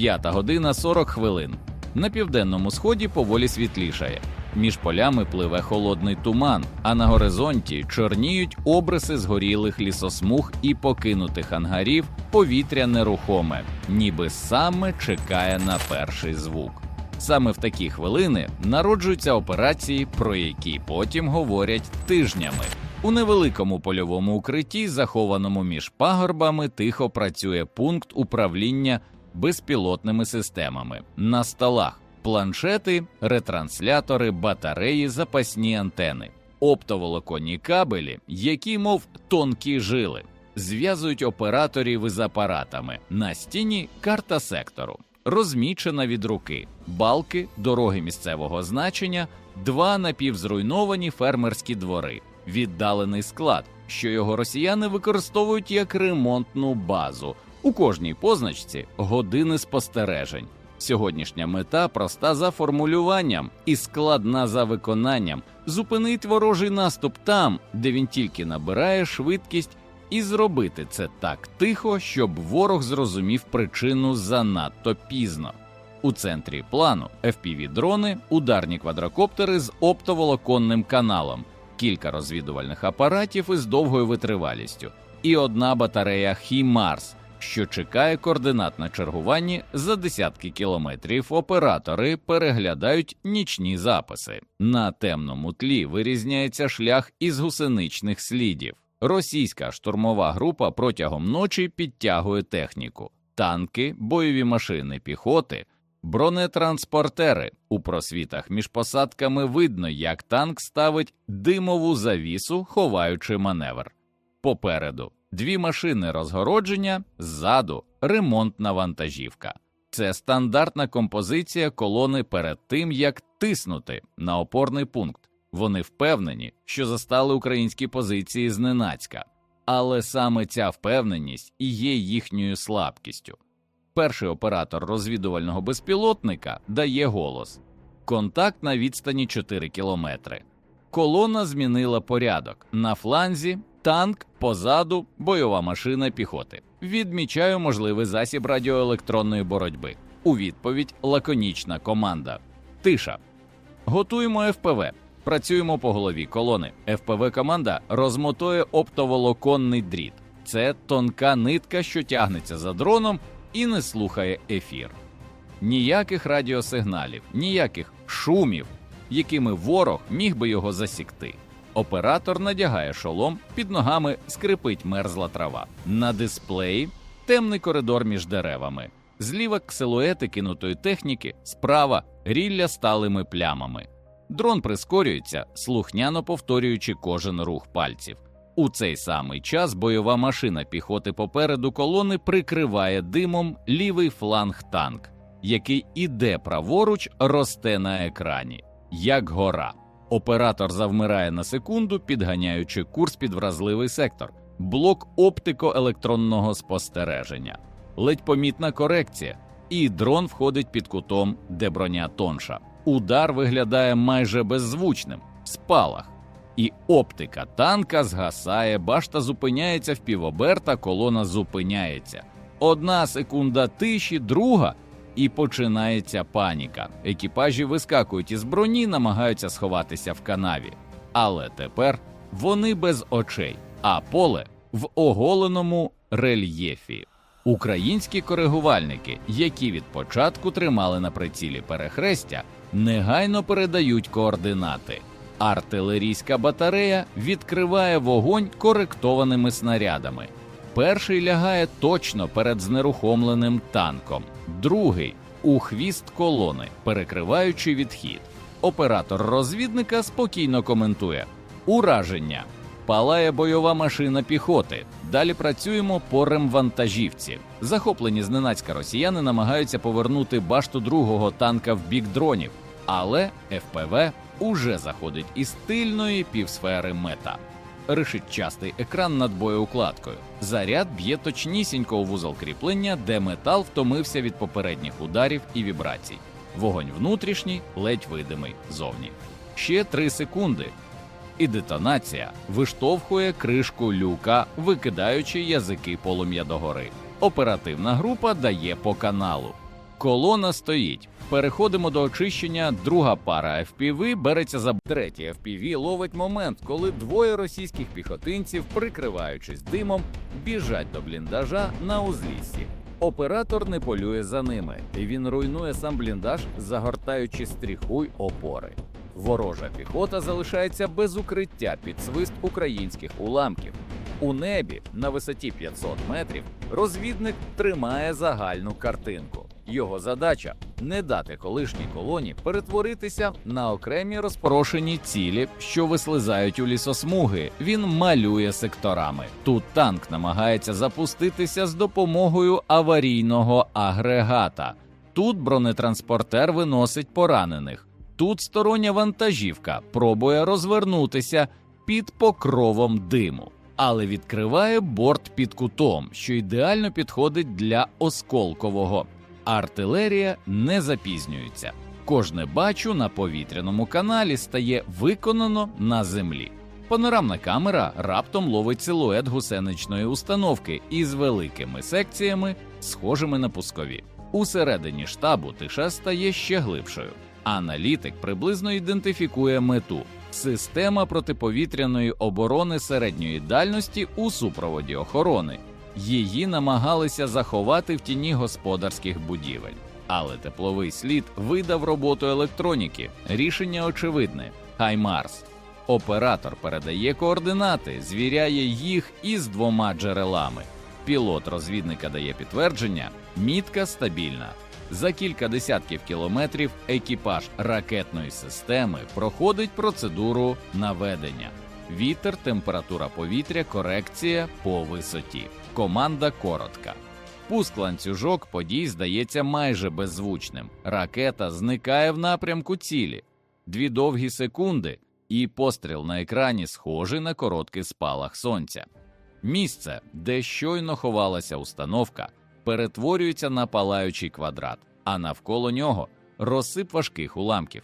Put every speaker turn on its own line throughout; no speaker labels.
П'ята година 40 хвилин. На південному сході поволі світлішає. Між полями пливе холодний туман, а на горизонті чорніють обриси згорілих лісосмуг і покинутих ангарів, повітря нерухоме, ніби саме чекає на перший звук. Саме в такі хвилини народжуються операції, про які потім говорять тижнями. У невеликому польовому укритті, захованому між пагорбами, тихо працює пункт управління безпілотними системами на столах, планшети, ретранслятори, батареї, запасні антени, оптоволоконні кабелі, які, мов тонкі жили, зв'язують операторів із апаратами. На стіні карта сектору, розмічена від руки, балки, дороги місцевого значення, два напівзруйновані фермерські двори, віддалений склад, що його росіяни використовують як ремонтну базу. У кожній позначці години спостережень. Сьогоднішня мета проста за формулюванням і складна за виконанням. Зупинить ворожий наступ там, де він тільки набирає швидкість, і зробити це так тихо, щоб ворог зрозумів причину занадто пізно. У центрі плану FPV-дрони, ударні квадрокоптери з оптоволоконним каналом, кілька розвідувальних апаратів із довгою витривалістю, і одна батарея HIMARS, що чекає координат на чергуванні за десятки кілометрів. Оператори переглядають нічні записи. На темному тлі вирізняється шлях із гусеничних слідів. Російська штурмова група протягом ночі підтягує техніку, танки, бойові машини піхоти, бронетранспортери. У просвітах між посадками видно, як танк ставить димову завісу, ховаючи маневр. Попереду дві машини розгородження, ззаду ремонтна вантажівка. Це стандартна композиція колони перед тим, як тиснути на опорний пункт. Вони впевнені, що застали українські позиції зненацька, але саме ця впевненість і є їхньою слабкістю. Перший оператор розвідувального безпілотника дає голос: контакт на відстані 4 кілометри. Колона змінила порядок на фланзі, танк позаду, бойова машина піхоти. Відмічаю можливий засіб радіоелектронної боротьби. У відповідь лаконічна команда. Тиша. Готуємо ФПВ. Працюємо по голові колони. ФПВ команда розмотує оптоволоконний дріт. Це тонка нитка, що тягнеться за дроном і не слухає ефір. Ніяких радіосигналів, ніяких шумів, якими ворог міг би його засікти. Оператор надягає шолом, під ногами скрипить мерзла трава. На дисплеї темний коридор між деревами. Зліва силуети кинутої техніки, справа рілля сталими плямами. Дрон прискорюється, слухняно повторюючи кожен рух пальців. У цей самий час бойова машина піхоти попереду колони прикриває димом лівий фланг танк, який іде праворуч, росте на екрані, як гора. Оператор завмирає на секунду, підганяючи курс під вразливий сектор, блок оптико-електронного спостереження, ледь помітна корекція, і дрон входить під кутом, де броня тонша. Удар виглядає майже беззвучним, спалах. І оптика танка згасає, башта зупиняється в півоберта, колона зупиняється. Одна секунда тиші, друга, і починається паніка. Екіпажі вискакують із броні, намагаються сховатися в канаві. Але тепер вони без очей, а поле в оголеному рельєфі. Українські коригувальники, які від початку тримали на прицілі перехрестя, негайно передають координати. Артилерійська батарея відкриває вогонь коректованими снарядами. Перший лягає точно перед знерухомленим танком, другий у хвіст колони, перекриваючи відхід. Оператор розвідника спокійно коментує: ураження. Палає бойова машина піхоти. Далі працюємо по ремвантажівці. Захоплені зненацька росіяни намагаються повернути башту другого танка в бік дронів, але ФПВ уже заходить із тильної півсфери мета. Решетчастий екран над боєукладкою. Заряд б'є точнісінько у вузол кріплення, де метал втомився від попередніх ударів і вібрацій. Вогонь внутрішній, ледь видимий зовні. Ще три секунди. І детонація виштовхує кришку люка, викидаючи язики полум'я догори. Оперативна група дає по каналу. Колона стоїть. Переходимо до очищення. Друга пара FPV береться за третій FPV ловить момент, коли двоє російських піхотинців, прикриваючись димом, біжать до бліндажа на узліссі. Оператор не полює за ними, і він руйнує сам бліндаж, загортаючи стріху й опори. Ворожа піхота залишається без укриття під свист українських уламків. У небі на висоті 500 метрів розвідник тримає загальну картинку. Його задача не дати колишній колоні перетворитися на окремі розпорошені цілі, що вислизають у лісосмуги. Він малює секторами. Тут танк намагається запуститися з допомогою аварійного агрегата. Тут бронетранспортер виносить поранених. Тут стороння вантажівка пробує розвернутися під покровом диму, але відкриває борт під кутом, що ідеально підходить для осколкового. Артилерія не запізнюється. Кожне бачу на повітряному каналі стає виконано на землі. Панорамна камера раптом ловить силует гусеничної установки із великими секціями, схожими на пускові. Усередині штабу тиша стає ще глибшою. Аналітик приблизно ідентифікує мету система протиповітряної оборони середньої дальності у супроводі охорони. Її намагалися заховати в тіні господарських будівель. Але тепловий слід видав роботу електроніки. Рішення очевидне: Хаймарс. Оператор передає координати, звіряє їх із двома джерелами. Пілот розвідника дає підтвердження, мітка стабільна. За кілька десятків кілометрів екіпаж ракетної системи проходить процедуру наведення. Вітер, температура повітря, корекція по висоті. Команда коротка. Пуск ланцюжок подій здається майже беззвучним. Ракета зникає в напрямку цілі. Дві довгі секунди, і постріл на екрані схожий на короткий спалах сонця. Місце, де щойно ховалася установка, перетворюється на палаючий квадрат, а навколо нього розсип важких уламків,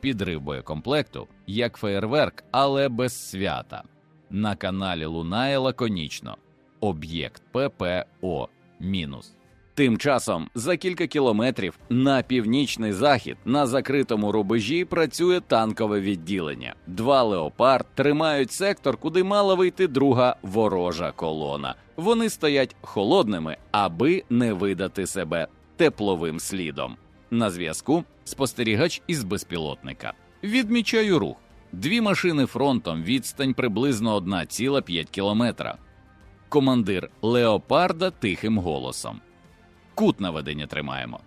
підрив боєкомплекту, як феєрверк, але без свята. На каналі лунає лаконічно об'єкт ППО мінус. Тим часом за кілька кілометрів на північний захід на закритому рубежі працює танкове відділення. Два леопард тримають сектор, куди мала вийти друга ворожа колона. Вони стоять холодними, аби не видати себе тепловим слідом. На зв'язку спостерігач із безпілотника. Відмічаю рух. Дві машини фронтом відстань приблизно 1,5 кілометра. Командир леопарда тихим голосом. Кут наведення тримаємо.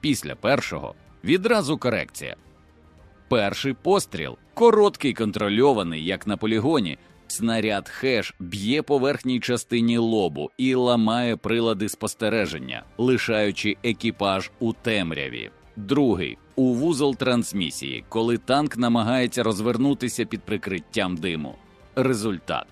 Після першого відразу корекція. Перший постріл короткий контрольований, як на полігоні. Снаряд хеш б'є по верхній частині лобу і ламає прилади спостереження, лишаючи екіпаж у темряві. Другий у вузол трансмісії, коли танк намагається розвернутися під прикриттям диму. Результат: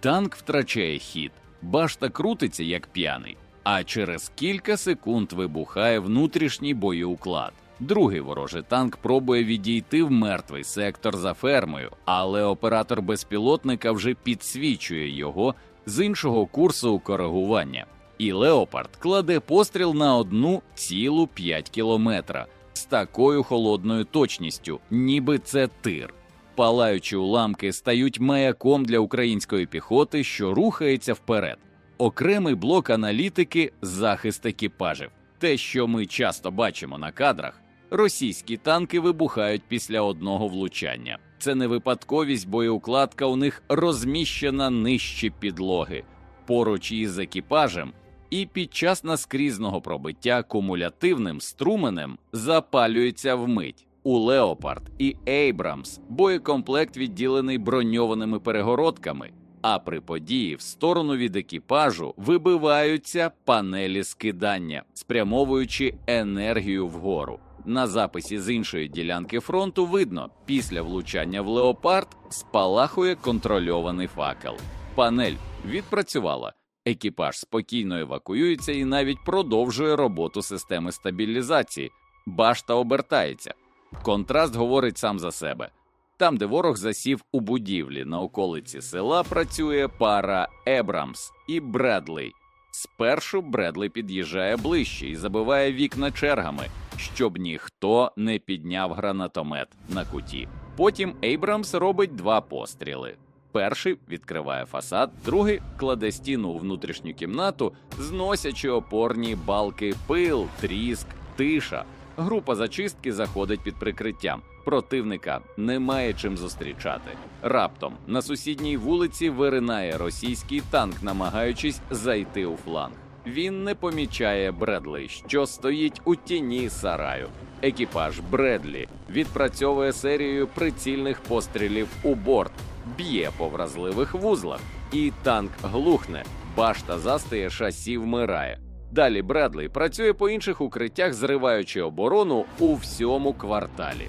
танк втрачає хід, башта крутиться як п'яний, а через кілька секунд вибухає внутрішній боєуклад. Другий ворожий танк пробує відійти в мертвий сектор за фермою, але оператор безпілотника вже підсвічує його з іншого курсу коригування. І Леопард кладе постріл на одну цілу п'ять кілометра з такою холодною точністю, ніби це тир. Палаючі уламки стають маяком для української піхоти, що рухається вперед. Окремий блок аналітики захист екіпажів. Те, що ми часто бачимо на кадрах, російські танки вибухають після одного влучання. Це не випадковість, боєукладка у них розміщена нижче підлоги, поруч із екіпажем, і під час наскрізного пробиття кумулятивним струменем запалюється вмить. У Леопард і Ейбрамс боєкомплект відділений броньованими перегородками, а при події в сторону від екіпажу вибиваються панелі скидання, спрямовуючи енергію вгору. На записі з іншої ділянки фронту видно, після влучання в леопард спалахує контрольований факел. Панель відпрацювала. Екіпаж спокійно евакуюється і навіть продовжує роботу системи стабілізації. Башта обертається. Контраст говорить сам за себе. Там, де ворог засів у будівлі на околиці села, працює пара Ебрамс і Бредлей. Спершу Бредлі під'їжджає ближче і забиває вікна чергами, щоб ніхто не підняв гранатомет на куті. Потім Ейбрамс робить два постріли. Перший відкриває фасад, другий кладе стіну у внутрішню кімнату, зносячи опорні балки пил, тріск, тиша. Група зачистки заходить під прикриттям. Противника немає чим зустрічати. Раптом на сусідній вулиці виринає російський танк, намагаючись зайти у фланг. Він не помічає Бредлі, що стоїть у тіні сараю. Екіпаж Бредлі відпрацьовує серію прицільних пострілів у борт, б'є по вразливих вузлах, і танк глухне. Башта застає, шасі вмирає. Далі Бредлі працює по інших укриттях, зриваючи оборону у всьому кварталі.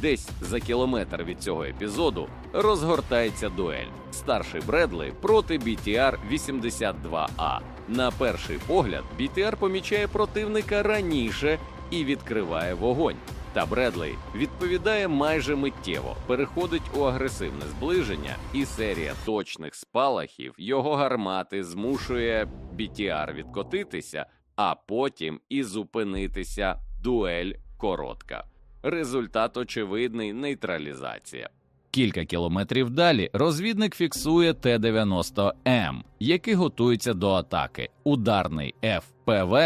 Десь за кілометр від цього епізоду розгортається дуель. Старший Бредлей проти BTR 82А. На перший погляд, BTR помічає противника раніше і відкриває вогонь. Та Бредлей відповідає майже миттєво, переходить у агресивне зближення, і серія точних спалахів його гармати змушує BTR відкотитися, а потім і зупинитися. Дуель коротка. Результат очевидний нейтралізація. Кілька кілометрів далі розвідник фіксує Т-90М, який готується до атаки. Ударний ФПВ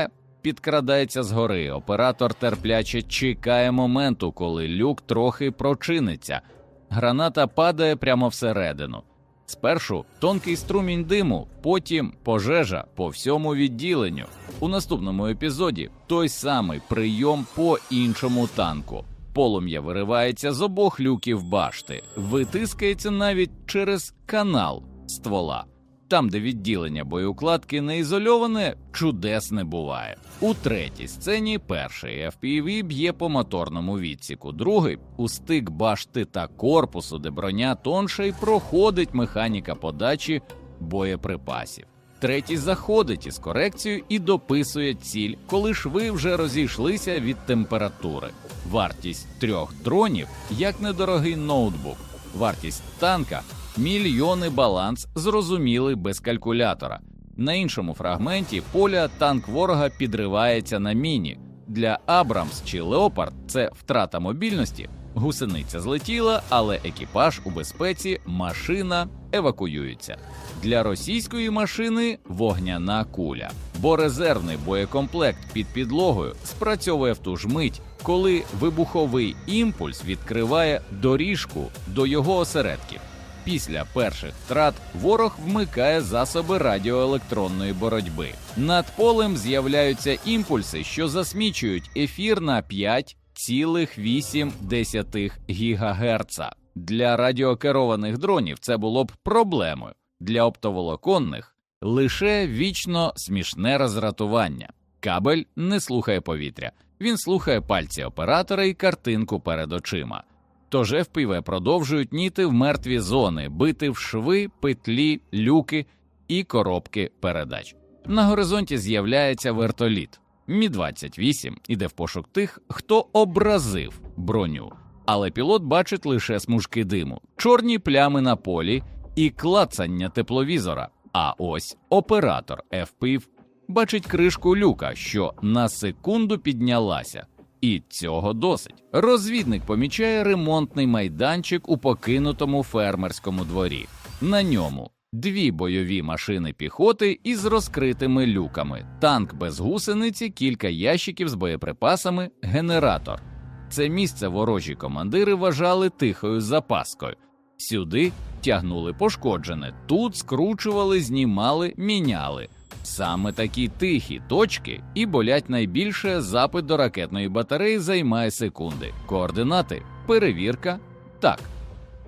підкрадається згори. Оператор терпляче чекає моменту, коли люк трохи прочиниться. Граната падає прямо всередину. Спершу тонкий струмінь диму, потім пожежа по всьому відділенню. У наступному епізоді той самий прийом по іншому танку. Полум'я виривається з обох люків башти, витискається навіть через канал ствола. Там, де відділення боєукладки не ізольоване, чудес не буває. У третій сцені перший FPV б'є по моторному відсіку, другий у стик башти та корпусу, де броня тонша й проходить механіка подачі боєприпасів. Третій заходить із корекцією і дописує ціль, коли шви вже розійшлися від температури. Вартість трьох дронів як недорогий ноутбук, вартість танка мільйони баланс зрозуміли без калькулятора. На іншому фрагменті поля танк ворога підривається на міні. Для Абрамс чи Леопард це втрата мобільності. Гусениця злетіла, але екіпаж у безпеці, машина евакуюється. Для російської машини вогняна куля, бо резервний боєкомплект під підлогою спрацьовує в ту ж мить, коли вибуховий імпульс відкриває доріжку до його осередків. Після перших втрат ворог вмикає засоби радіоелектронної боротьби. Над полем з'являються імпульси, що засмічують ефір на 5,8 ГГц. Для радіокерованих дронів це було б проблемою. Для оптоволоконних лише вічно смішне розратування. Кабель не слухає повітря, він слухає пальці оператора і картинку перед очима. Тож FPV продовжують ніти в мертві зони, бити в шви, петлі, люки і коробки передач. На горизонті з'являється вертоліт. Мі 28 іде в пошук тих, хто образив броню, але пілот бачить лише смужки диму, чорні плями на полі і клацання тепловізора. А ось оператор FPV бачить кришку люка, що на секунду піднялася. І цього досить. Розвідник помічає ремонтний майданчик у покинутому фермерському дворі. На ньому дві бойові машини піхоти із розкритими люками, танк без гусениці, кілька ящиків з боєприпасами, генератор. Це місце ворожі командири вважали тихою запаскою. Сюди тягнули пошкоджене, тут скручували, знімали, міняли. Саме такі тихі точки і болять найбільше запит до ракетної батареї займає секунди. Координати, перевірка. Так.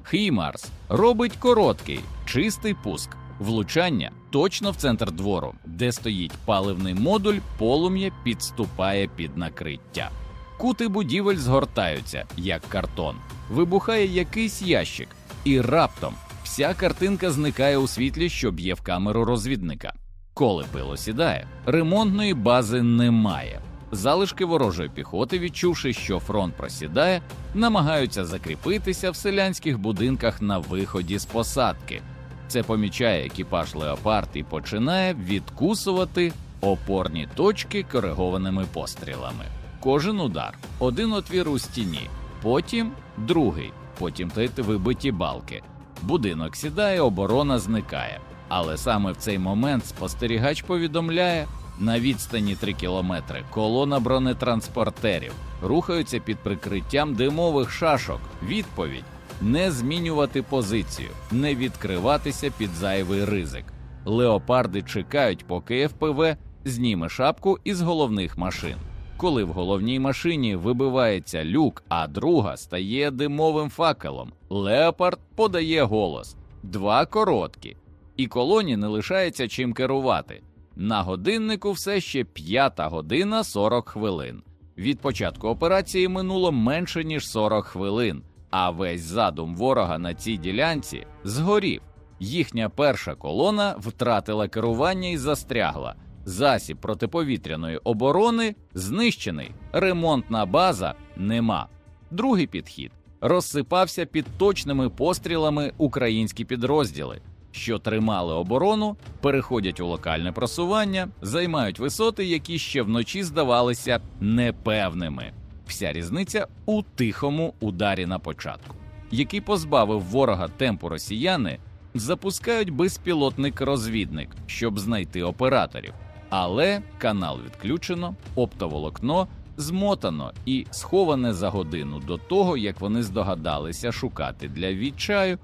Хімарс робить короткий, чистий пуск, влучання точно в центр двору, де стоїть паливний модуль, полум'я підступає під накриття. Кути будівель згортаються, як картон. Вибухає якийсь ящик, і раптом вся картинка зникає у світлі, що б'є в камеру розвідника. Коли пило сідає, ремонтної бази немає. Залишки ворожої піхоти, відчувши, що фронт просідає, намагаються закріпитися в селянських будинках на виході з посадки. Це помічає екіпаж леопард і починає відкусувати опорні точки коригованими пострілами. Кожен удар, один отвір у стіні, потім другий, потім вибиті балки. Будинок сідає, оборона зникає. Але саме в цей момент спостерігач повідомляє на відстані 3 кілометри колона бронетранспортерів рухаються під прикриттям димових шашок. Відповідь не змінювати позицію, не відкриватися під зайвий ризик. Леопарди чекають, поки ФПВ зніме шапку із головних машин. Коли в головній машині вибивається люк, а друга стає димовим факелом, леопард подає голос: два короткі, і колоні не лишається чим керувати. На годиннику все ще п'ята година 40 хвилин. Від початку операції минуло менше ніж 40 хвилин, а весь задум ворога на цій ділянці згорів. Їхня перша колона втратила керування і застрягла. Засіб протиповітряної оборони знищений, ремонтна база нема. Другий підхід розсипався під точними пострілами українські підрозділи, що тримали оборону, переходять у локальне просування, займають висоти, які ще вночі здавалися непевними. Вся різниця у тихому ударі на початку, який позбавив ворога темпу росіяни, запускають безпілотник-розвідник, щоб знайти операторів. Але канал відключено, оптоволокно змотано і сховане за годину до того, як вони здогадалися шукати для відчаю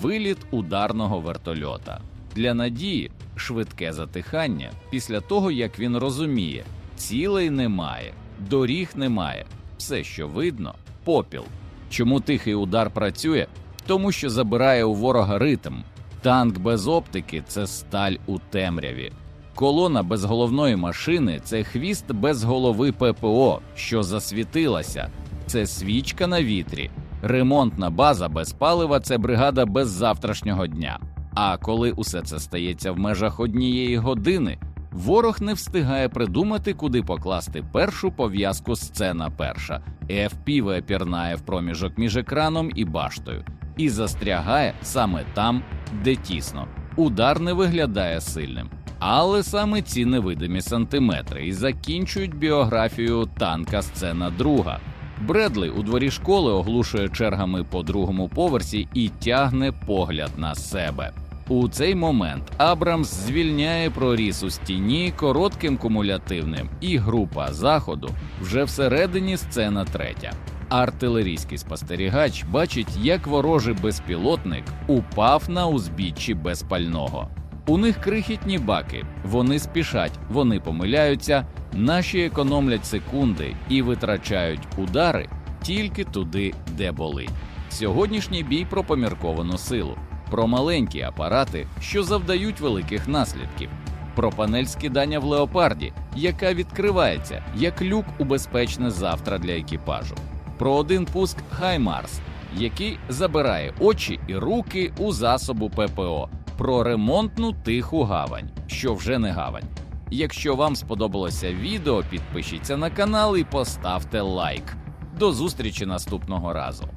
виліт ударного вертольота. Для надії швидке затихання після того, як він розуміє, цілей немає, доріг немає, все, що видно, попіл. Чому тихий удар працює? Тому що забирає у ворога ритм. Танк без оптики це сталь у темряві. Колона без головної машини це хвіст без голови ППО, що засвітилася, це свічка на вітрі. Ремонтна база без палива це бригада без завтрашнього дня. А коли усе це стається в межах однієї години, ворог не встигає придумати, куди покласти першу пов'язку сцена перша. FPV пірнає в проміжок між екраном і баштою і застрягає саме там, де тісно. Удар не виглядає сильним. Але саме ці невидимі сантиметри і закінчують біографію танка сцена друга. Бредлі у дворі школи оглушує чергами по другому поверсі і тягне погляд на себе. У цей момент Абрамс звільняє проріз у стіні коротким кумулятивним, і група заходу вже всередині сцена третя. Артилерійський спостерігач бачить, як ворожий безпілотник упав на узбіччі без пального. У них крихітні баки, вони спішать, вони помиляються, наші економлять секунди і витрачають удари тільки туди, де болить. Сьогоднішній бій про помірковану силу, про маленькі апарати, що завдають великих наслідків, про панель скидання в леопарді, яка відкривається як люк у безпечне завтра для екіпажу, про один пуск Хаймарс, який забирає очі і руки у засобу ППО про ремонтну тиху гавань, що вже не гавань. Якщо вам сподобалося відео, підпишіться на канал і поставте лайк. До зустрічі наступного разу.